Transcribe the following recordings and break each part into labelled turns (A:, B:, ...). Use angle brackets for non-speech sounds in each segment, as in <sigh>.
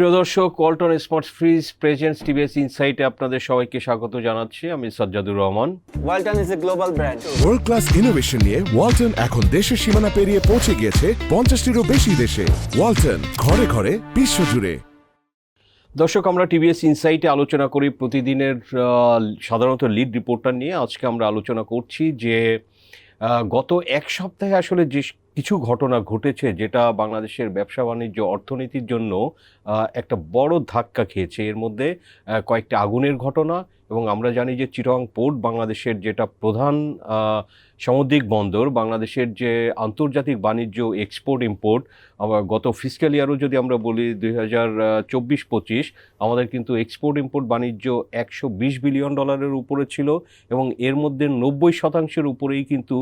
A: প্রিয় দর্শক Walton smart fridge presents TVS ইনসাইটে আপনাদের সবাইকে স্বাগত জানাচ্ছি। আমি Sajjadur Rahman.
B: Walton is a global brand.
C: World class innovation নিয়ে ওয়ালটন এখন দেশের সীমানা পেরিয়ে পৌঁছে গিয়েছে পঞ্চাশটিরও বেশি দেশে। ওয়ালটন ঘরে ঘরে বিশ্বজুড়ে।
A: দর্শক আমরা টিভিএস ইনসাইটে আলোচনা করি প্রতিদিনের সাধারণত লিড রিপোর্টার নিয়ে। আজকে আমরা আলোচনা করছি যে গত এক সপ্তাহে আসলে যে কিছু ঘটনা ঘটেছে যেটা বাংলাদেশের ব্যবসা বাণিজ্য অর্থনীতির জন্য একটা বড় ধাক্কা খেয়েছে। এর মধ্যে কয়েকটা আগুনের ঘটনা এবং আমরা জানি যে চিটং পোর্ট বাংলাদেশের যেটা প্রধান সামুদ্রিক বন্দর, বাংলাদেশের যে আন্তর্জাতিক বাণিজ্য এক্সপোর্ট ইম্পোর্ট গত ফিসক্যাল ইয়ারও যদি আমরা বলি দুই হাজার চব্বিশ পঁচিশ, আমাদের কিন্তু এক্সপোর্ট ইম্পোর্ট বাণিজ্য একশো বিশ বিলিয়ন ডলারের উপরে ছিল এবং এর মধ্যে নব্বই শতাংশের উপরেই কিন্তু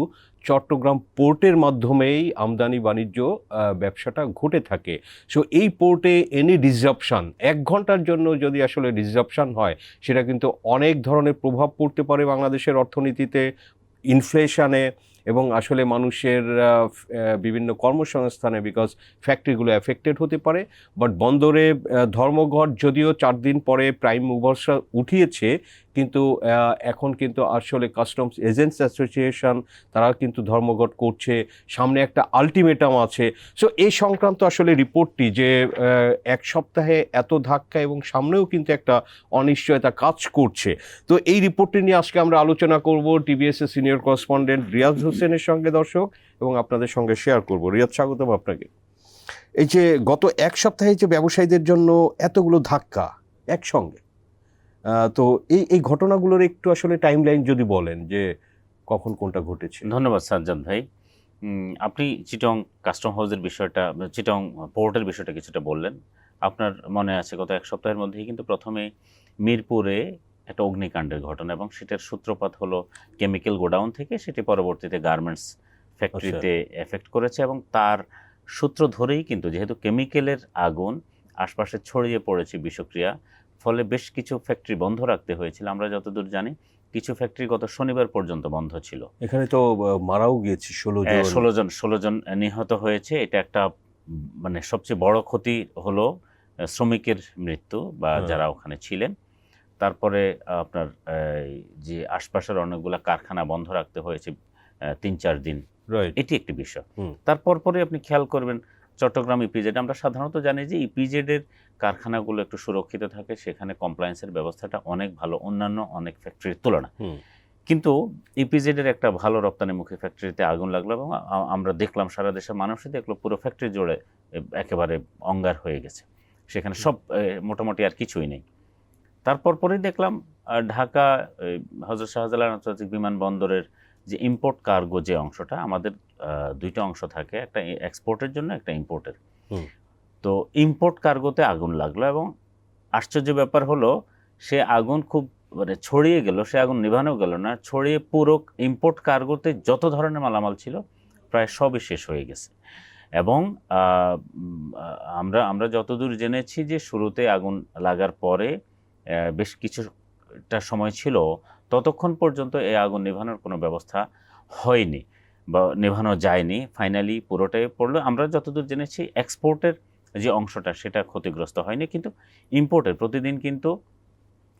A: চট্টগ্রাম পোর্টের মাধ্যমেই আমদানি বাণিজ্য ব্যবসাটা ঘটে থাকে। সো এই পোর্টে এনি ডিসরাপশান এক ঘণ্টার জন্য যদি আসলে ডিসরাপশান হয়, সেটা কিন্তু অনেক ধরনের প্রভাব পড়তে পারে বাংলাদেশের অর্থনীতিতে ইনফ্লেশনে এবং আসলে মানুষের বিভিন্ন কর্মসংস্থানে বিকজ ফ্যাক্টরিগুলো এফেক্টেড হতে পারে বাট বন্দরে ধর্মঘট যদিও চার দিন পরে প্রাইম মুভার্সরা উঠিয়েছে, কিন্তু এখন কিন্তু আসলে কাস্টমস এজেন্টস অ্যাসোসিয়েশন তারা কিন্তু ধর্মঘট করছে, সামনে একটা আলটিমেটাম আছে। সো এই সংক্রান্ত আসলে রিপোর্টটি যে এক সপ্তাহে এত ধাক্কা এবং সামনেও কিন্তু একটা অনিশ্চয়তা কাজ করছে। তো এই রিপোর্টটি নিয়ে আজকে আমরা আলোচনা করব টিবিএস এর সিনিয়র করেসপন্ডেন্ট রিয়াজ হোসেনের সঙ্গে দর্শক এবং আপনাদের সঙ্গে শেয়ার করব। রিয়াদ, স্বাগতম আপনাকে। এই যে গত এক সপ্তাহে যে ব্যবসায়ীদের জন্য এতগুলো ধাক্কা একসঙ্গে তো এই এই ঘটনাগুলোর একটু আসলে টাইমলাইন যদি বলেন যে কখন কোনটা ঘটেছে।
D: ধন্যবাদ, সাজ্জাদ ভাই। আপনি চিটং কাস্টম হাউসের বিষয়টা, চিটং পোর্টের বিষয়টা কিছুটা বললেন। আপনার মনে আছে গত এক সপ্তাহের মধ্যেই কিন্তু প্রথমে মিরপুরে একটা অগ্নিকাণ্ডের ঘটনা এবং সেটার সূত্রপাত হলো কেমিক্যাল গোডাউন থেকে সেটি পরবর্তীতে গার্মেন্টস ফ্যাক্টরিতে এফেক্ট করেছে এবং তার সূত্র ধরেই কিন্তু যেহেতু কেমিক্যালের আগুন আশপাশে ছড়িয়ে পড়েছে বিষক্রিয়া ফলে বেশ কিছু ফ্যাক্টরি বন্ধ রাখতে হয়েছিল। আমরা যতদূর জানি কিছু ফ্যাক্টরি গত শনিবার পর্যন্ত বন্ধ ছিল।
A: এখানে তো মারাও গিয়েছে ষোলো জন।
D: ষোলো জন ষোলো জন নিহত হয়েছে। এটা একটা মানে সবচেয়ে বড় ক্ষতি হলো শ্রমিকের মৃত্যু বা
A: হ্যাঁ।
D: যারা ওখানে ছিলেন। তারপরে আপনার যে আশপাশের অনেকগুলা কারখানা বন্ধ রাখতে হয়েছে তিন চার দিন। এটি একটি বিষয়। তারপর পরে আপনি খেয়াল করবেন চট্টগ্রাম ইপিজেড আমরা সাধারণত জানি যে ইপিজেডের কারখানাগুলো একটু সুরক্ষিত থাকে সেখানে কমপ্লায়েন্সের ব্যবস্থাটা অনেক ভালো অন্যান্য অনেক ফ্যাক্টরির তুলনা। কিন্তু ইপিজেডের একটা ভালো রপ্তানিমুখী ফ্যাক্টরিতে আগুন লাগল এবং আমরা দেখলাম সারা দেশের মানুষই দেখল পুরো ফ্যাক্টরি জুড়ে একেবারে অঙ্গার হয়ে গেছে। সেখানে সব মোটামুটি আর কিছুই নেই। তারপর পরেই দেখলাম ঢাকা হজরত শাহজালাল আন্তর্জাতিক বিমানবন্দরের যে ইম্পোর্ট কার্গো যে অংশটা আমাদের দুইটা অংশ থাকে একটা এক্সপোর্টের জন্য একটা ইম্পোর্টের তো ইম্পোর্ট কার্গোতে আগুন লাগল এবং আশ্চর্য ব্যাপার হলো সে আগুন খুব মানে ছড়িয়ে গেল সে আগুন নিভানো গেল না ছড়িয়ে পুরো ইম্পোর্ট কার্গোতে যত ধরনের মালামাল ছিল প্রায় সবই শেষ হয়ে গেছে। এবং আমরা আমরা যতদূর জেনেছি যে শুরুতে আগুন লাগার পরে বেশ কিছুটা সময় ছিল ততক্ষণ পর্যন্ত এই আগুন নেভানোর কোনো ব্যবস্থা হয়নি বা নেভানো যায়নি। ফাইনালি পুরোটাই পড়ল। আমরা যতদূর জেনেছি এক্সপোর্টের যে অংশটা সেটা ক্ষতিগ্রস্ত হয়নি কিন্তু ইম্পোর্টের প্রতিদিন কিন্তু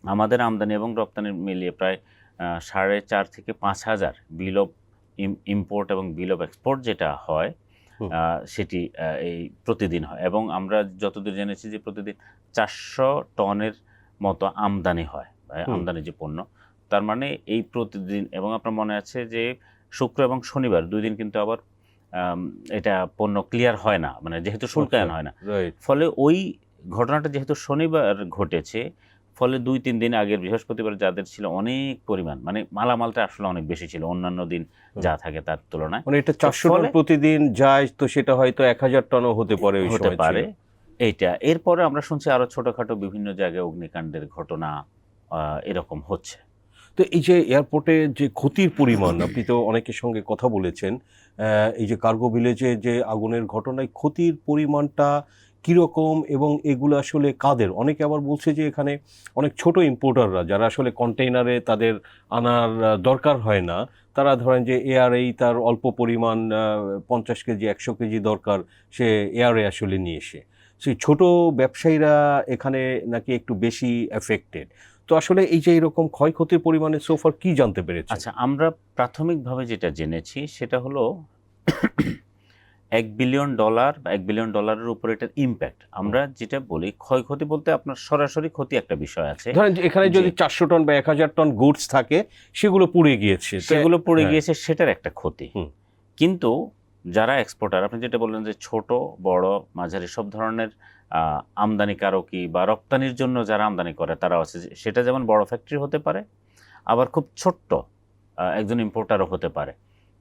D: আমাদের আমদানি এবং রপ্তানি মিলিয়ে প্রায় সাড়ে চার থেকে পাঁচ হাজার বিল অফ ইম্পোর্ট এবং বিল অফ এক্সপোর্ট যেটা হয় সেটি এই প্রতিদিন হয়। এবং আমরা যতদূর জেনেছি যে প্রতিদিন চারশো টনের মতো আমদানি হয় আমদানি যে পণ্য। তার মানে এই প্রতিদিন এবং আপনার মনে আছে যে শুক্র এবং শনিবার দুই দিন কিন্তু আবার এটা পণ্য ক্লিয়ার হয় না মানে যেহেতু শুল্কায়ন হয় না। ফলে ওই ঘটনাটা যেহেতু শনিবার ঘটেছে ফলে দুই তিন দিন আগের বৃহস্পতিবার যাদের ছিল অনেক পরিমাণ মানে মালামালটা আসলে অনেক বেশি ছিল অন্যান্য দিন যা থাকে তার তুলনায়।
A: মানে এটা চারশো প্রতিদিন যায় তো সেটা হয়তো এক হাজার টনও হতে পারে
D: হতে পারে। এইটা। এরপরে আমরা শুনছি আরও ছোটখাটো বিভিন্ন জায়গায় অগ্নিকাণ্ডের ঘটনা এরকম হচ্ছে।
A: তো এই যে এয়ারপোর্টে যে ক্ষতির পরিমাণ, আপনি তো অনেকের সঙ্গে কথা বলেছেন এই যে কার্গো ভিলেজে যে আগুনের ঘটনায় ক্ষতির পরিমাণটা কীরকম এবং এগুলো আসলে কাদের? অনেকে আবার বলছে যে এখানে অনেক ছোট ইম্পোর্টাররা যারা আসলে কন্টেইনারে তাদের আনার দরকার হয় না। তারা ধরেন যে এয়ারেই তার অল্প পরিমাণ পঞ্চাশ কেজি, একশো কেজি দরকার সে এয়ারে আসলে নিয়ে এসে। সেই ছোট ব্যবসায়ীরা এখানে নাকি একটু বেশি এফেক্টেড তো আসলে এই যে এরকম ক্ষয়ক্ষতির পরিমাণে সোফার কি জানতে পেরেছে
D: আচ্ছা আমরা প্রাথমিকভাবে যেটা জেনেছি সেটা হলো এক বিলিয়ন ডলার বা এক বিলিয়ন ডলারের উপর এটার ইম্প্যাক্ট আমরা যেটা বলি ক্ষয়ক্ষতি বলতে আপনার সরাসরি ক্ষতি একটা বিষয় আছে।
A: ধরেন এখানে যদি চারশো টন বা এক হাজার টন গুডস থাকে সেগুলো পুড়ে গিয়েছে
D: সেগুলো পড়ে
A: হ্যাঁ।
D: গিয়েছে সেটার একটা ক্ষতি। কিন্তু যারা এক্সপোর্টার আপনি যেটা বললেন যে ছোট বড় মাঝারি সব ধরনের আমদানিকারকই বা রপ্তানির জন্য যারা আমদানি করে তারা আছে। সেটা যেমন বড় ফ্যাক্টরি হতে পারে আবার খুব ছোট্ট একজন ইম্পোর্টারও হতে পারে।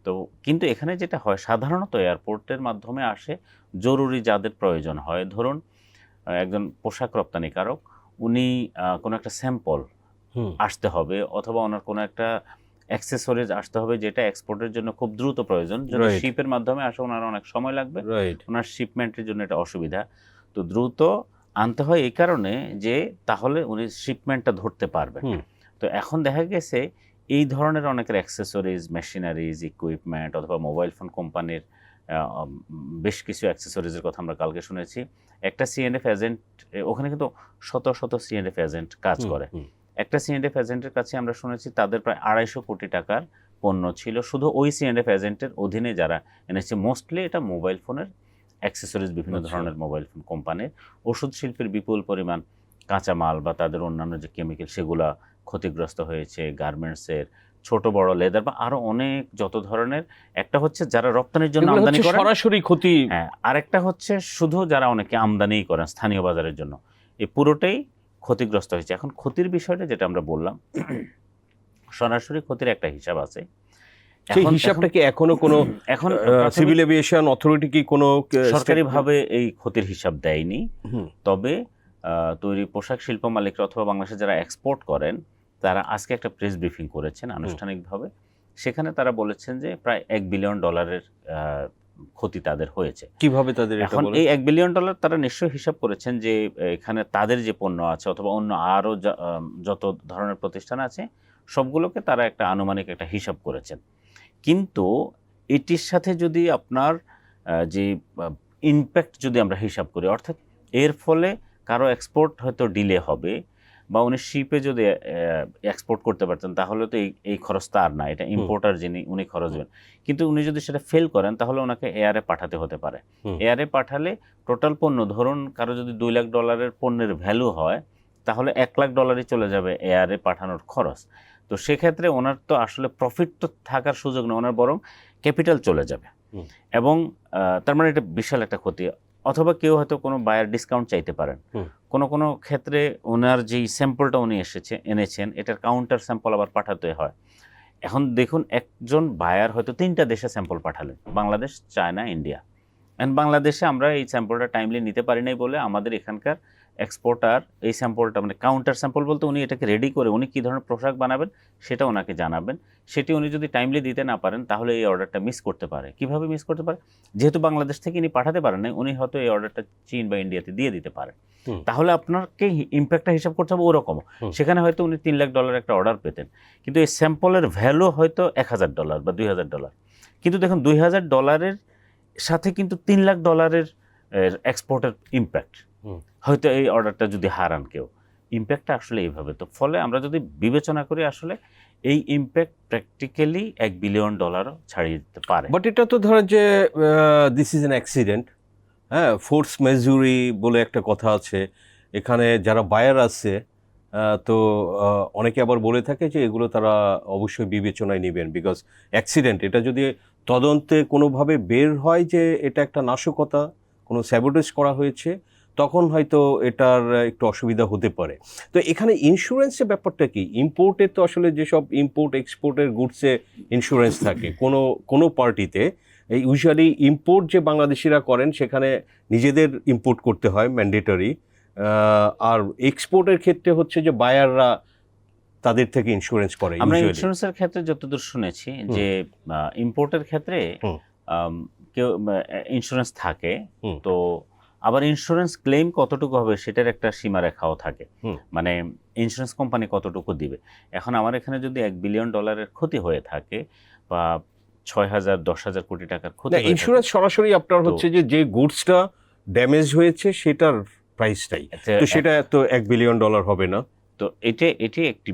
D: তো কিন্তু এখানে যেটা হয় সাধারণত এয়ারপোর্টের মাধ্যমে আসে জরুরি যাদের প্রয়োজন হয়। ধরুন একজন পোশাক রপ্তানিকারক উনি কোনো একটা স্যাম্পল আসতে হবে অথবা ওনার কোনো একটা অ্যাক্সেসরিজ আসতে হবে যেটা এক্সপোর্টের জন্য খুব দ্রুত প্রয়োজন। শিপের মাধ্যমে আসে ওনার অনেক সময় লাগবে। ওনার শিপমেন্টের জন্য এটা অসুবিধা। তো দ্রুত আনতে হয় এই কারণে যে তাহলে উনি শিপমেন্টটা ধরতে পারবেন। তো এখন দেখা গেছে এই ধরনের অনেকের অ্যাক্সেসরিজ মেশিনারিজ ইকুইপমেন্ট অথবা মোবাইল ফোন কোম্পানির বেশ কিছু অ্যাক্সেসরিজের কথা আমরা কালকে শুনেছি। একটা সিএনএফ এজেন্ট ওখানে কিন্তু শত শত সিএনএফ এজেন্ট কাজ করে। একটা সিএনএফ এজেন্টের কাছে আমরা শুনেছি তাদের প্রায় আড়াইশো কোটি টাকার পণ্য ছিল। শুধু ওই সিএনএফ এজেন্টের অধীনে যারা এনেছে মোস্টলি এটা মোবাইল ফোনের অ্যাক্সেসরিজ বিভিন্ন
A: আচ্ছা।
D: ধরনের মোবাইল ফোন কোম্পানির ওষুধ শিল্পের বিপুল পরিমাণ কাঁচামাল বা তাদের অন্যান্য যে কেমিক্যাল সেগুলা ক্ষতিগ্রস্ত হয়েছে গার্মেন্টসের ছোট বড় লেদার বা আরও অনেক যত ধরনের। একটা হচ্ছে যারা রপ্তানির জন্য আমদানি করে
A: সরাসরি ক্ষতি
D: হ্যাঁ আরেকটা হচ্ছে শুধু যারা অনেকে আমদানি করেন স্থানীয় বাজারের জন্য। এই পুরোটাই ক্ষতিগ্রস্ত হয়েছে। এখন ক্ষতির বিষয়টা যেটা আমরা বললাম সরাসরি ক্ষতির একটা হিসাব আছে।
A: সেই
D: এখন-
A: হিসাবটা কি এখনও কোনো <clears throat>
D: এখন
A: সিভিল এভিয়েশন অথরিটি কি কোনো
D: সরকারিভাবে এই ক্ষতির হিসাব দেয়নি। তবে তৈরি পোশাক শিল্প মালিকরা অথবা বাংলাদেশে যারা এক্সপোর্ট করেন তারা আজকে একটা প্রেস ব্রিফিং করেছেন আনুষ্ঠানিকভাবে। সেখানে তারা বলেছেন যে প্রায় এক বিলিয়ন ডলারের ক্ষতি তাদের হয়েছে।
A: কীভাবে তাদের
D: এখন এই এক বিলিয়ন ডলার তারা নিশ্চয়ই হিসাব করেছেন যে এখানে তাদের যে পণ্য আছে অথবা অন্য আরও যত ধরনের প্রতিষ্ঠান আছে সবগুলোকে তারা একটা আনুমানিক একটা হিসাব করেছেন। কিন্তু এটির সাথে যদি আপনার যে ইমপ্যাক্ট যদি আমরা হিসাব করি অর্থাৎ এর ফলে কারও এক্সপোর্ট হয়তো ডিলে হবে বা উনি শিপে যদি এক্সপোর্ট করতে পারতেন তাহলে তো এই এই খরচটা আর না। এটা ইম্পোর্টার যিনি উনি খরচ দেবেন কিন্তু উনি যদি সেটা ফেল করেন তাহলে ওনাকে এয়ারে পাঠাতে হতে পারে। এয়ারে পাঠালে টোটাল পণ্য ধরুন কারও যদি দুই লাখ ডলারের পণ্যের ভ্যালু হয় তাহলে এক লাখ ডলারই চলে যাবে এয়ারে পাঠানোর খরচ। তো সেক্ষেত্রে ওনার তো আসলে প্রফিট তো থাকার সুযোগ নেই ওনার বরং ক্যাপিটাল চলে যাবে। এবং তার মানে এটা বিশাল একটা ক্ষতি। অথবা কেউ হয়তো কোনো বায়ার ডিসকাউন্ট চাইতে পারেন। কোন কোনো ক্ষেত্রে ওনার যেই স্যাম্পলটা উনি এসেছে এনেছেন এটার কাউন্টার স্যাম্পল আবার পাঠাতে হয়। এখন দেখুন একজন বায়ার হয়তো তিনটা দেশে স্যাম্পল পাঠালেন বাংলাদেশ চায়না ইন্ডিয়া। অ্যান্ড বাংলাদেশে আমরা এই স্যাম্পলটা টাইমলি নিতে পারি নাই বলে আমাদের এখানকার এক্সপোর্টার এই স্যাম্পলটা মানে কাউন্টার স্যাম্পল বলতে উনি এটাকে রেডি করে উনি কী ধরনের পোশাক বানাবেন সেটা ওনাকে জানাবেন। সেটি উনি যদি টাইমলি দিতে না পারেন তাহলে এই অর্ডারটা মিস করতে পারে। কীভাবে মিস করতে পারে? যেহেতু বাংলাদেশ থেকে ইনি পাঠাতে পারেন না উনি হয়তো এই অর্ডারটা চীন বা ইন্ডিয়াতে দিয়ে দিতে পারেন। তাহলে আপনাকে ইম্প্যাক্টটা হিসাব করতে হবে ওরকম সেখানে হয়তো উনি তিন লাখ ডলার একটা অর্ডার পেতেন। কিন্তু এই স্যাম্পলের ভ্যালু হয়তো এক হাজার ডলার বা দুই হাজার ডলার কিন্তু দেখুন দুই হাজার ডলারের সাথে কিন্তু তিন লাখ ডলারের এক্সপোর্টের ইম্প্যাক্ট। হয়তো এই অর্ডারটা যদি হারান কেউ। ইম্প্যাক্টটা আসলে এইভাবে। তো ফলে আমরা যদি বিবেচনা করি, আসলে এই ইম্প্যাক্ট প্র্যাকটিক্যালি এক বিলিয়ন ডলারও ছাড়িয়ে দিতে পারে।
A: বাট এটা তো ধরেন যে দিস ইজ অ্যান অ্যাক্সিডেন্ট হ্যাঁ? ফোর্স মেজুরি বলে একটা কথা আছে। এখানে যারা বায়ার আছে তো অনেকে আবার বলে থাকে যে, এগুলো তারা অবশ্যই বিবেচনায় নেবেন বিকজ অ্যাক্সিডেন্ট এটা যদি তদন্তে কোনোভাবে বের হয় যে, এটা একটা নাশকতা, কোনো স্যাবোটেজ করা হয়েছে তখন হয়তো এটার একটু অসুবিধা হতে পারে। তো এখানে ইন্স্যুরেন্সের ব্যাপারটা কি? ইম্পোর্টের তো আসলে যেসব ইম্পোর্ট এক্সপোর্টের গুডসে ইন্স্যুরেন্স থাকে কোনো কোনো পার্টিতে এই ইউজুয়ালি ইম্পোর্ট যে বাংলাদেশিরা করেন সেখানে নিজেদের ইম্পোর্ট করতে হয় ম্যান্ডেটরি আর এক্সপোর্টের ক্ষেত্রে হচ্ছে যে বায়াররা তাদের থেকে ইন্স্যুরেন্স করে
D: আমরা ইন্স্যুরেন্সের ক্ষেত্রে যতদূর শুনেছি যে ইম্পোর্টের ক্ষেত্রে কেউ ইন্স্যুরেন্স থাকে। তো আবার ইন্স্যুরেন্স ক্লেম কতটুকু হবে সেটার একটা সীমারেখাও থাকে। মানে ইন্স্যুরেন্স কোম্পানি কতটুকু দিবে? এখন আমার এখানে যদি এক বিলিয়ন ডলারের ক্ষতি হয়ে থাকে বা ছয় হাজার দশ হাজার কোটি টাকার ক্ষতি
A: ইন্স্যুরেন্স সরাসরি আপনার হচ্ছে যে যে গুডসটা ড্যামেজ হয়েছে সেটার প্রাইসটাই তো সেটা তো এক বিলিয়ন ডলার হবে না।
D: তো এটি এটি একটি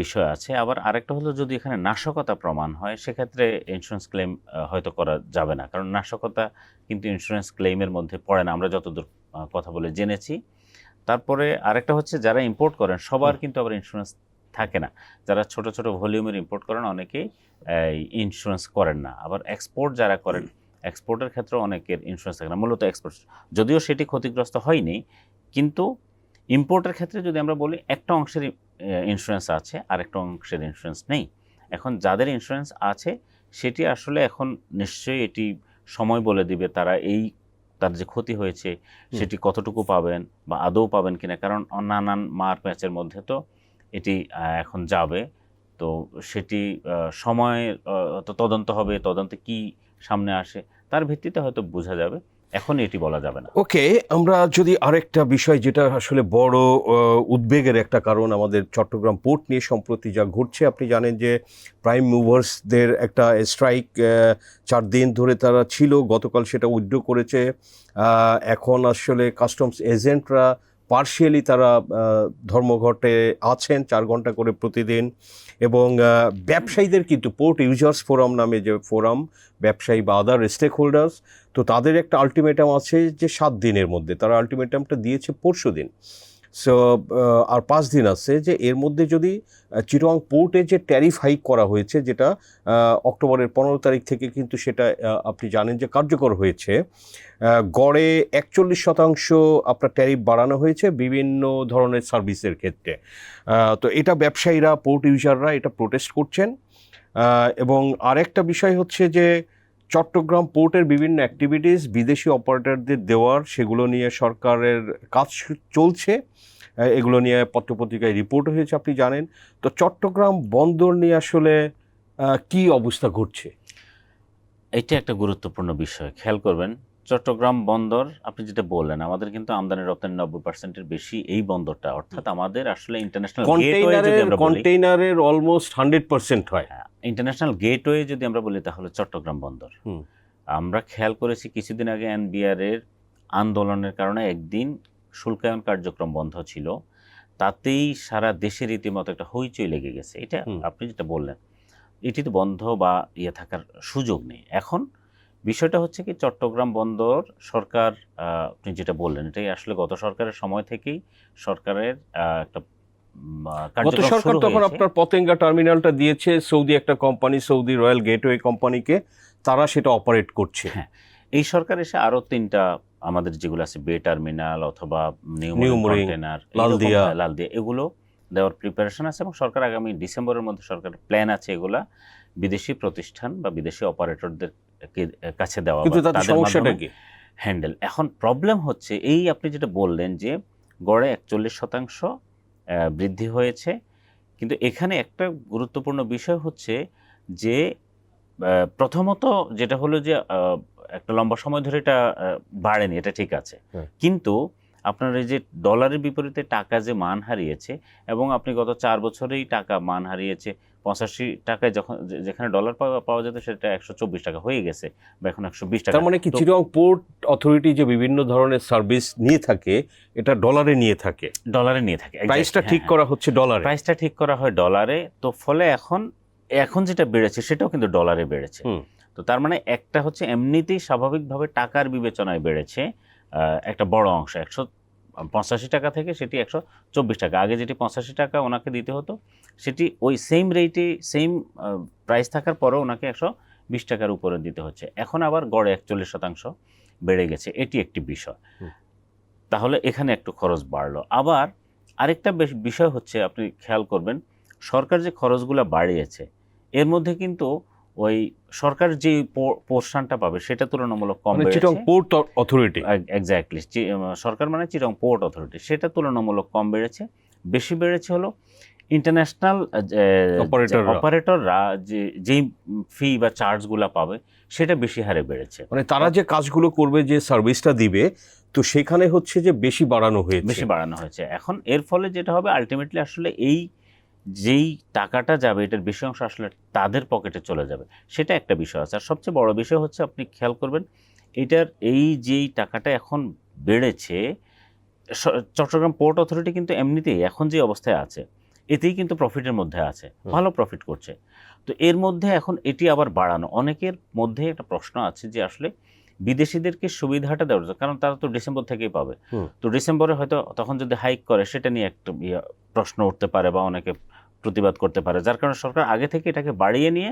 D: বিষয় আছে। আবার আরেকটা হলো যদি এখানে নাশকতা প্রমাণ হয়, সেক্ষেত্রে ইন্স্যুরেন্স ক্লেম হয়তো করা যাবে না। কারণ নাশকতা কিন্তু ইন্স্যুরেন্স ক্লেমের মধ্যে পড়ে না। আমরা যতদূর কথা বলে জেনেছি। তারপরে আরেকটা হচ্ছে যারা ইম্পোর্ট করেন, সবার কিন্তু আবার ইন্স্যুরেন্স থাকে না। যারা ছোট ছোট ভলিউমের ইম্পোর্ট করেন, অনেকেই ইন্স্যুরেন্স করেন না। আবার এক্সপোর্ট যারা করেন এক্সপোর্টের ক্ষেত্রে অনেকের ইন্স্যুরেন্স থাকে না, মূলত এক্সপোর্ট যদিও সেটি ক্ষতিগ্রস্ত হয়নি, কিন্তু ইম্পোর্টের ক্ষেত্রে যদি আমরা বলি একটা অংশের ইন্স্যুরেন্স আছে আর একটা অংশের ইন্স্যুরেন্স নেই। এখন যাদের ইন্স্যুরেন্স আছে সেটি আসলে এখন নিশ্চয়ই এটি সময় বলে দিবে তারা এই তার যে ক্ষতি হয়েছে সেটি কতটুকু পাবেন বা আদৌ পাবেন কিনা? কারণ নানান মার প্যাচের মধ্যে তো এটি এখন যাবে। তো সেটি সময় তো তদন্ত হবে তদন্তে কি সামনে আসে তার ভিত্তিতে হয়তো বোঝা যাবে। এখন এটি বলা যাবে না।
A: ওকে, আমরা যদি আরেকটা বিষয় যেটা আসলে বড় উদ্বেগের একটা কারণ আমাদের চট্টগ্রাম পোর্ট নিয়ে সম্প্রতি যা ঘটছে, আপনি জানেন যে প্রাইম মুভার্সদের একটা স্ট্রাইক চার দিন ধরে তারা ছিল, গতকাল সেটা উইথড্র করেছে। এখন আসলে কাস্টমস এজেন্টরা পার্শিয়ালি তারা ধর্মঘটে আছেন চার ঘণ্টা করে প্রতিদিন এবং ব্যবসায়ীদের কিন্তু পোর্ট ইউজার্স ফোরাম নামে যে ফোরাম ব্যবসায়ী বা আদার স্টেক হোল্ডার্স তো তাদের একটা আলটিমেটাম আছে যে সাত দিনের মধ্যে, তারা আলটিমেটামটা দিয়েছে পরশু দিন সো আর পাঁচ দিন আছে যে এর মধ্যে যদি চিটং পোর্টে যে ট্যারিফ হাইক করা হয়েছে যেটা অক্টোবরের পনেরো তারিখ থেকে কিন্তু সেটা আপনি জানেন যে কার্যকর হয়েছে গড়ে একচল্লিশ শতাংশ আপনার ট্যারিফ বাড়ানো হয়েছে বিভিন্ন ধরনের সার্ভিসের ক্ষেত্রে। তো এটা ব্যবসায়ীরা, পোর্ট ইউজাররা এটা প্রোটেস্ট করছেন। এবং আরেকটা বিষয় হচ্ছে যে চট্টগ্রাম পোর্টের বিভিন্ন অ্যাক্টিভিটিস বিদেশি অপারেটরদের দেওয়ার, সেগুলো নিয়ে সরকারের কাজ চলছে। এগুলো নিয়ে পত্রপত্রিকায় রিপোর্ট হয়েছে, আপনি জানেন। তো চট্টগ্রাম বন্দর নিয়ে আসলে কি অবস্থা ঘটছে?
D: এটা একটা গুরুত্বপূর্ণ বিষয়। খেয়াল করবেন চট্টগ্রাম বন্দর আপনি যেটা বললেন আমাদের কিন্তু আমদানি রপ্তানি নব্বই পার্সেন্টের বেশি এই বন্দরটা। অর্থাৎ আমাদের আসলে ইন্টারন্যাশনাল
A: কন্টেইনারের অলমোস্ট হান্ড্রেড পার্সেন্ট হয়।
D: ইন্টারন্যাশনাল গেটওয়ে যদি আমরা বলি তাহলে চট্টগ্রাম বন্দর। আমরা খেয়াল করেছি কিছুদিন আগে এনবিআর এর আন্দোলনের কারণে একদিন শুল্কায়ন কার্যক্রম বন্ধ ছিল। তাতেই সারা দেশের রীতিমতো একটা হইচই লেগে গেছে। এটা আপনি যেটা বললেন এটি তো বন্ধ বা ইয়ে থাকার সুযোগ নেই। এখন বিষয়টা হচ্ছে কি চট্টগ্রাম বন্দর সরকার আপনি যেটা বললেন এটাই আসলে গত সরকারের সময় থেকেই সরকারের একটা
A: গত সরকার তখন আপনার পতেঙ্গা টার্মিনালটা দিয়েছে সৌদি একটা কোম্পানি সৌদি রয়্যাল গেটওয়ে কোম্পানিকে তারা সেটা অপারেট করছে
D: হ্যাঁ। এই সরকার এসে আরও তিনটা আমাদের যেগুলো আছে বে টার্মিনাল অথবা new
A: new
D: container
A: Laldia.
D: Laldia এগুলো দেওয়ার প্রিপারেশন আছে এবং সরকার আগামী ডিসেম্বরের মধ্যে সরকারের প্ল্যান আছে এগুলা বিদেশি প্রতিষ্ঠান বা বিদেশি অপারেটরদের কাছে দেওয়া
A: কিন্তু তাদের সমস্যাটা কি?
D: হ্যান্ডেল। এখন প্রবলেম হচ্ছে এই আপনি যেটা বললেন যে গড়ে একচল্লিশ শতাংশ বৃদ্ধি হয়েছে। কিন্তু এখানে একটা গুরুত্বপূর্ণ বিষয় হচ্ছে যে প্রথমত যেটা হলো যে একটা লম্বা সময় ধরে এটা বাড়েনি এটা ঠিক আছে।
A: হ্যাঁ।
D: কিন্তু আপনার এই যে ডলারের বিপরীতে টাকা যে মান হারিয়েছে এবং আপনি গত চার বছরেই টাকা মান হারিয়েছে পঁচাশি টাকায় যখন যেখানে ডলার পাওয়া যেত সেটা একশো চব্বিশ টাকা হয়ে গেছে বা এখন একশো বিশ টাকা।
A: তার মানে কি চিরং পোর্ট অথরিটি যে বিভিন্ন ধরনের সার্ভিস নিয়ে থাকে এটা ডলারে নিয়ে থাকে?
D: ডলারে নিয়ে থাকে
A: প্রাইসটা
D: হ্যাঁ,
A: ঠিক
D: হ্যাঁ।
A: করা হচ্ছে ডলারে
D: প্রাইসটা ঠিক করা হয় ডলারে তো ফলে এখন এখন যেটা বেড়েছে সেটাও কিন্তু ডলারে বেড়েছে। তো তার মানে একটা হচ্ছে এমনিতেই স্বাভাবিকভাবে টাকার বিবেচনায় বেড়েছে একটা বড় অংশ একশো পঁচাশি টাকা থেকে সেটি একশো চব্বিশ টাকা। আগে যেটি পঁচাশি টাকা ওনাকে দিতে হতো সেটি ওই সেম রেটে সেম প্রাইস থাকার পরেও ওনাকে একশো বিশ টাকার উপরে দিতে হচ্ছে। এখন আবার গড়ে একচল্লিশ শতাংশ বেড়ে গেছে। এটি একটি বিষয়। তাহলে এখানে একটু খরচ বাড়লো। আবার আরেকটা বেশ- বিষয় হচ্ছে আপনি খেয়াল করবেন সরকার যে খরচগুলো বাড়িয়েছে এর মধ্যে কিন্তু ওই সরকার যে পোর্শনটা পাবে সেটা তুলনামূলক কম বেড়েছে।
A: পোর্ট অথরিটি
D: এক্স্যাক্টলি সরকার মানে চিরং পোর্ট অথরিটি সেটা তুলনামূলক কম বেড়েছে। বেশি বেড়েছে হলো ইন্টারন্যাশনাল। অপারেটররা যে যেই ফি বা চার্জগুলো পাবে সেটা বেশি হারে বেড়েছে।
A: মানে তারা যে কাজগুলো করবে যে সার্ভিসটা দিবে তো সেখানে হচ্ছে যে বেশি বাড়ানো হয়েছে।
D: বেশি বাড়ানো হয়েছে। এখন এর ফলে যেটা হবে আলটিমেটলি আসলে এই যেই টাকাটা যাবে এটার বেশি অংশ আসলে তাদের পকেটে চলে যাবে। সেটা একটা বিষয় আছে। আর সবচেয়ে বড় বিষয় হচ্ছে আপনি খেয়াল করবেন এটার এই যেই টাকাটা এখন বেড়েছে চট্টগ্রাম পোর্ট অথরিটি কিন্তু এমনিতেই এখন যে অবস্থায় আছে এতেই কিন্তু প্রফিটের মধ্যে আছে ভালো প্রফিট করছে। তো এর মধ্যে এখন এটি আবার বাড়ানো অনেকের মধ্যে একটা প্রশ্ন আছে যে আসলে বিদেশিদেরকে সুবিধাটা দেওয়া উচিত। কারণ তারা তো ডিসেম্বর থেকেই পাবে। তো ডিসেম্বরে হয়তো তখন যদি হাইক করে সেটা নিয়ে একটা ইয়ে প্রশ্ন উঠতে পারে বা অনেকে প্রতিবাদ করতে পারে। যার কারণে সরকার আগে থেকে এটাকে বাড়িয়ে নিয়ে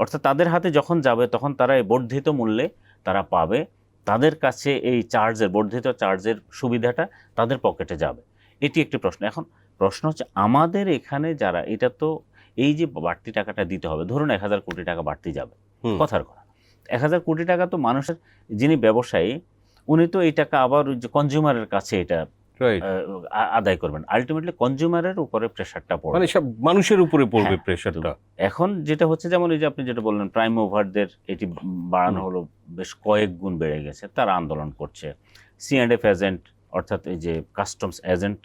D: অর্থাৎ তাদের হাতে যখন যাবে তখন তারা এই বর্ধিত মূল্যে তারা পাবে। তাদের কাছে এই চার্জের বর্ধিত চার্জের সুবিধাটা তাদের পকেটে যাবে। এটি একটি প্রশ্ন। এখন প্রশ্ন হচ্ছে আমাদের এখানে যারা এটা তো এই যে বাড়তি টাকাটা দিতে হবে ধরুন এক হাজার কোটি টাকা বাড়তি যাবে। কথার কথা। এক হাজার কোটি টাকা তো মানুষের যিনি ব্যবসায়ী উনি তো এই টাকা আবার কনজিউমারের কাছে এটা আদায় করবেন। আলটিমেটলি কনজিউমারের উপরে প্রেশারটা পড়বে।
A: মানে সব মানুষের উপরে পড়বে
D: হ্যাঁ,
A: প্রেশারটা
D: এখন যেটা হচ্ছে যেমন এই যে আপনি যেটা বললেন প্রাইম ওভারদের এটি বাড়ানো হলো বেশ কয়েক গুণ বেড়ে গেছে তারা আন্দোলন করছে। সি অ্যান্ড এফ এজেন্ট অর্থাৎ এই যে কাস্টমস এজেন্ট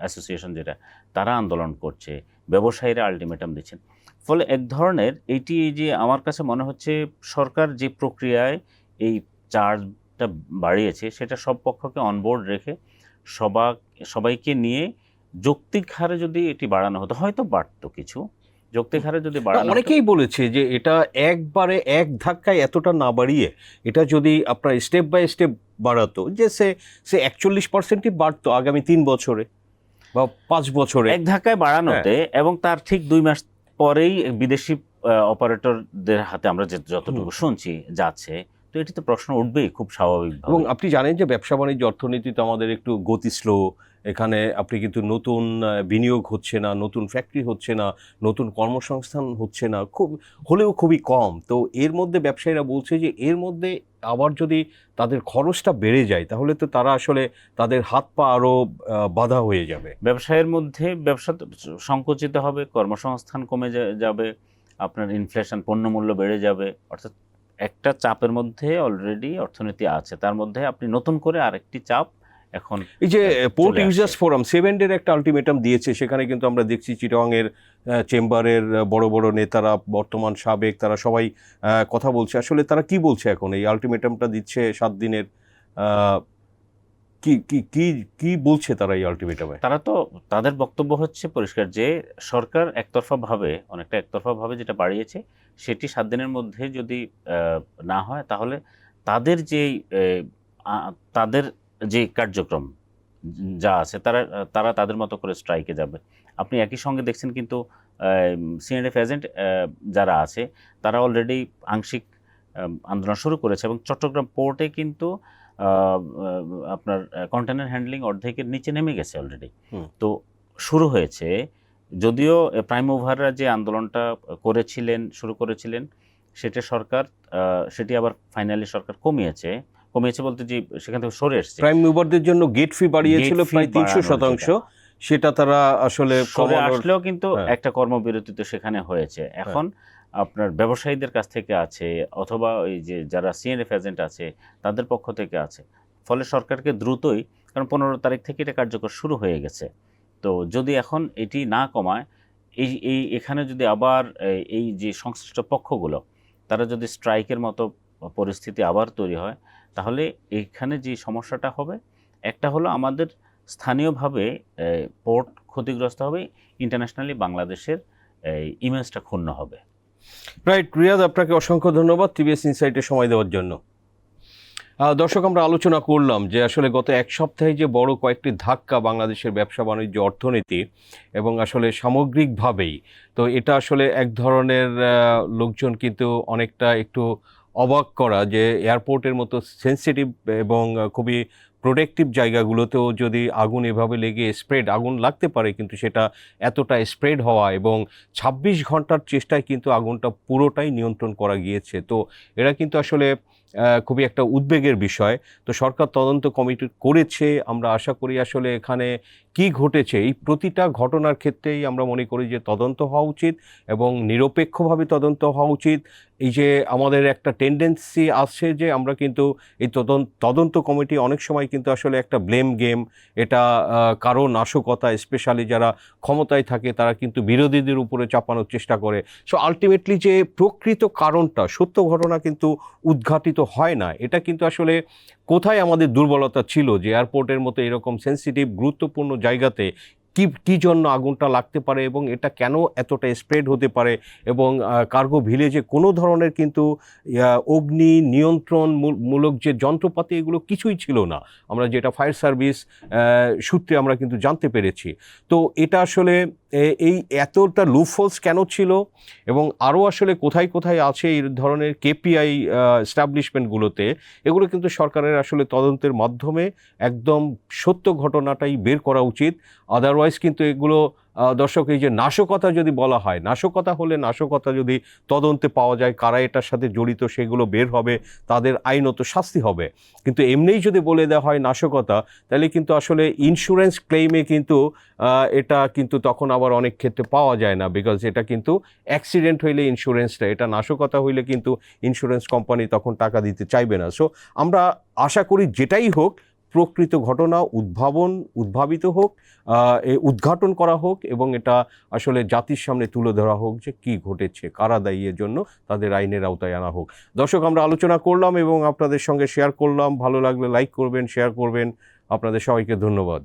D: অ্যাসোসিয়েশন যেটা তারা আন্দোলন করছে। ব্যবসায়ীরা আলটিমেটাম দিচ্ছেন। ফলে এক ধরনের এইটি এই যে আমার কাছে মনে হচ্ছে সরকার যে প্রক্রিয়ায় এই চার্জটা বাড়িয়েছে সেটা সব পক্ষকে অনবোর্ড রেখে সবা সবাইকে নিয়ে যৌক্তিক হারে যদি এটি বাড়ানো হতো হয়তো বাড়তো কিছু যৌক্তিক হারে যদি বাড়ানো
A: অনেকেই বলেছে যে এটা একবারে এক ধাক্কায় এতটা না বাড়িয়ে এটা যদি আপনার স্টেপ বাই স্টেপ বাড়াতো যে সে সে একচল্লিশ পার্সেন্টই বাড়তো আগামী তিন বছরে বা পাঁচ বছরে
D: এক ধাক্কায় বাড়ানোতে
A: হ্যাঁ।
D: এবং তার ঠিক দুই মাস পরেই বিদেশি অপারেটরদের হাতে আমরা যে যতটুকু শুনছি যাচ্ছে তো এটি তো প্রশ্ন উঠবেই খুব স্বাভাবিক
A: এবং আপনি জানেন যে ব্যবসা বাণিজ্য অর্থনীতিতে আমাদের একটু গতি স্লো এখানে আপনি কিন্তু নতুন বিনিয়োগ হচ্ছে না, নতুন ফ্যাক্টরি হচ্ছে না, নতুন কর্মসংস্থান হচ্ছে না, খুব, হলেও খুবই কম। তো এর মধ্যে ব্যবসায়ীরা বলছে যে এর মধ্যে আবার যদি তাদের খরচটা বেড়ে যায়, তাহলে তো তারা আসলে তাদের হাত পা আরও বাধা হয়ে যাবে।
D: ব্যবসায়ের মধ্যে ব্যবসা সংকুচিত হবে, কর্মসংস্থান কমে যাবে, আপনার ইনফ্লেশন পণ্যমূল্য বেড়ে যাবে, অর্থাৎ একটা চাপের মধ্যে অলরেডি অর্থনীতি আছে, তার মধ্যে আপনি নতুন করে আরেকটি চাপ এখন
A: এই যে পোর্ট ইউজার্স ফোরাম সেভেন ডের একটা আলটিমেটাম দিয়েছে সেখানে কিন্তু আমরা দেখছি চিটংয়ের চেম্বারের বড় বড় নেতারা বর্তমান সাবেক তারা সবাই কথা বলছে। আসলে তারা কি বলছে এখন? এই আলটিমেটামটা দিচ্ছে সাত দিনের কি কি কি কি বলছে তারা এই আলটিমেটামে
D: তারা তো তাদের বক্তব্য হচ্ছে পরিষ্কার যে সরকার একতরফা ভাবে অনেকটা একতরফা ভাবে যেটা বাড়িয়েছে সেটি সাত দিনের মধ্যে যদি না হয় তাহলে তাদের যে তাদের যে কার্যক্রম যা আছে তারা তারা তাদের মতো করে স্ট্রাইকে যাবে। আপনি একই সঙ্গে দেখছেন কিন্তু সিএনএফ এজেন্ট যারা আছে তারা অলরেডি আংশিক আন্দোলন শুরু করেছে এবং চট্টগ্রাম পোর্টে কিন্তু আপনার কন্টেনার হ্যান্ডলিং অর্ধেকের নিচে নেমে গেছে অলরেডি তো শুরু হয়েছে যদিও প্রাইম ওভাররা যে আন্দোলনটা করেছিলেন শুরু করেছিলেন সেটা সরকার সেটি আবার ফাইনালি সরকার কমিয়েছে কমিয়েছে বলতে যে সেখান থেকে সরে এসছে।
A: প্রাইম মুভারদের জন্য গেট ফি বাড়িয়েছিল প্রায় তিনশো শতাংশ। সেটা তারা আসলে
D: সরে আসলেও কিন্তু
A: হ্যাঁ।
D: একটা কর্মবিরতি তো সেখানে হয়েছে। এখন আপনার ব্যবসায়ীদের কাছ থেকে আছে অথবা ওই যে যারা সিএনএফ এজেন্ট আছে তাদের পক্ষ থেকে আছে। ফলে সরকারকে দ্রুতই কারণ পনেরো তারিখ থেকে এটা কার্যকর শুরু হয়ে গেছে। তো যদি এখন এটি না কমায় এই এই এখানে যদি আবার এই যে সংশ্লিষ্ট পক্ষগুলো তারা যদি স্ট্রাইকের মতো পরিস্থিতি আবার তৈরি হয়, তাহলে এখানে যে সমস্যাটা হবে, একটা হলো আমাদের স্থানীয়ভাবে পোর্ট ক্ষতিগ্রস্ত হবে ইন্টারন্যাশনালি বাংলাদেশের ইমেজটা ক্ষুণ্ণ হবে।
A: রাইট রিয়াদ আপনাকে অসংখ্য ধন্যবাদ টিভিএস ইনসাইটে সময় দেওয়ার জন্য। দর্শক, আমরা আলোচনা করলাম যে আসলে গত এক সপ্তাহে যে বড় কয়েকটি ধাক্কা বাংলাদেশের ব্যবসা বাণিজ্য, অর্থনীতি এবং আসলে সামগ্রিকভাবেই, তো এটা আসলে এক ধরনের লোকজন কিন্তু অনেকটা একটু অবাক করা যে এয়ারপোর্টের মতো সেন্সিটিভ এবং খুবই প্রোটেক্টিভ জায়গাগুলোতেও যদি আগুন এভাবে লেগে স্প্রেড আগুন লাগতে পারে কিন্তু সেটা এতটা স্প্রেড হওয়া এবং ছাব্বিশ ঘণ্টার চেষ্টায় কিন্তু আগুনটা পুরোটাই নিয়ন্ত্রণ করা গিয়েছে। তো এরা কিন্তু আসলে খুবই একটা উদ্বেগের বিষয়। তো সরকার তদন্ত কমিটি করেছে। আমরা আশা করি আসলে এখানে কি ঘটেছে? এই প্রতিটা ঘটনার ক্ষেত্রেই আমরা মনে করি যে তদন্ত হওয়া উচিত এবং নিরপেক্ষভাবে তদন্ত হওয়া উচিত। এই যে আমাদের একটা টেন্ডেন্সি আসছে যে আমরা কিন্তু এই তদন্ত তদন্ত কমিটি অনেক সময় কিন্তু আসলে একটা ব্লেম গেম এটা কারও নাশকতা স্পেশালি যারা ক্ষমতায় থাকে, তারা কিন্তু বিরোধীদের উপরে চাপানোর চেষ্টা করে। সো আলটিমেটলি যে প্রকৃত কারণটা, সত্য ঘটনা কিন্তু উদ্ঘাটিত হয় না। এটা কিন্তু আসলে কোথায় আমাদের দুর্বলতা ছিল যে এয়ারপোর্টের মতো এরকম সেন্সিটিভ গুরুত্বপূর্ণ জায়গাতে কি, কী জন্য আগুনটা লাগতে পারে এবং এটা কেন এতটা স্প্রেড হতে পারে এবং কার্গো ভিলেজে কোনো ধরনের কিন্তু অগ্নি নিয়ন্ত্রণ মূলক যে যন্ত্রপাতি, এগুলো কিছুই ছিল না। আমরা যেটা ফায়ার সার্ভিস সূত্রে আমরা কিন্তু জানতে পেরেছি। তো এটা আসলে এই এতটা লুফলস কেন ছিল? এবং আরও আসলে কোথায় কোথায় আছে এই ধরনের কেপিআই এস্টাবলিশমেন্টগুলোতে এগুলো কিন্তু সরকারের আসলে তদন্তের মাধ্যমে একদম সত্য ঘটনাটাই বের করা উচিত। আদারওয়াইজ কিন্তু এগুলো দর্শক, এই যে নাশকতা যদি বলা হয়, নাশকতা হলে নাশকতা যদি তদন্তে পাওয়া যায়, কারা এটার সাথে জড়িত সেগুলো বের হবে, তাদের আইনত শাস্তি হবে। কিন্তু এমনিই যদি বলে দেওয়া হয় নাশকতা, তাহলে কিন্তু আসলে ইন্স্যুরেন্স ক্লেইমে কিন্তু এটা কিন্তু তখন আবার অনেক ক্ষেত্রে পাওয়া যায় না বিকজ এটা কিন্তু অ্যাক্সিডেন্ট হইলে ইন্স্যুরেন্সটা এটা নাশকতা হইলে কিন্তু ইন্স্যুরেন্স কোম্পানি তখন টাকা দিতে চাইবে না। সো আমরা আশা করি যেটাই হোক প্রকৃত ঘটনা উদ্ভাবন, উদ্ভাবিত হোক উদ্ঘাটন করা হোক এবং এটা আসলে জাতির সামনে তুলে ধরা হোক যে কি ঘটেছে, কারা দায়ী এর জন্য তাদের আইনের আওতায় আনা হোক। দর্শক, আমরা আলোচনা করলাম এবং আপনাদের সঙ্গে শেয়ার করলাম। ভালো লাগলে লাইক করবেন শেয়ার করবেন। আপনাদের সবাইকে ধন্যবাদ।